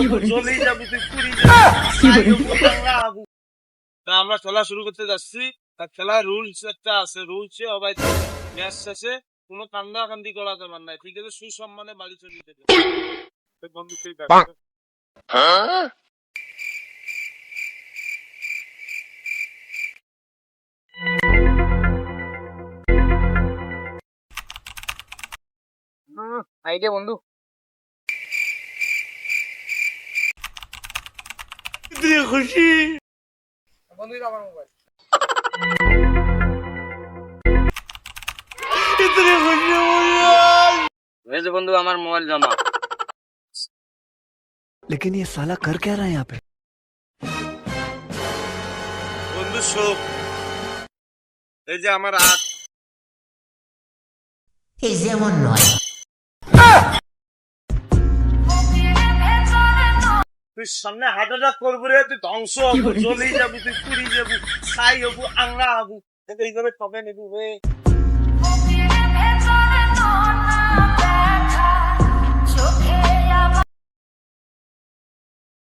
যাব তুই পুরি তা আমরা খেলা শুরু করতে যাচ্ছি। তা খেলার রুলস একটা আছে রুলস সবাই ম্যাচ শেষে কোনো কান্দা কান্দি করা যাবে না ঠিক আছে সুসম্মানে বাড়ি চলে যেতে। বন্ধু দেখ। আইডিয়া বন্ধু। দিয়ে খুশি বন্ধু এটা আমার মোবাইল ইতনে খুশি এই যে বন্ধু আমার মোবাইল জমা लेकिन ये साला कर क्या रहा है यहाँ पे বন্ধু শোক এই যে আমার আট এই যেমন নয় তুই সামনে হার্ট অ্যাটাক করবি রে তুই ধ্বংস হব জ্বলেই যাবি তুই পুরি যাবি ছাই হব আংরা হব। এইভাবে ঠকে নিবি রে।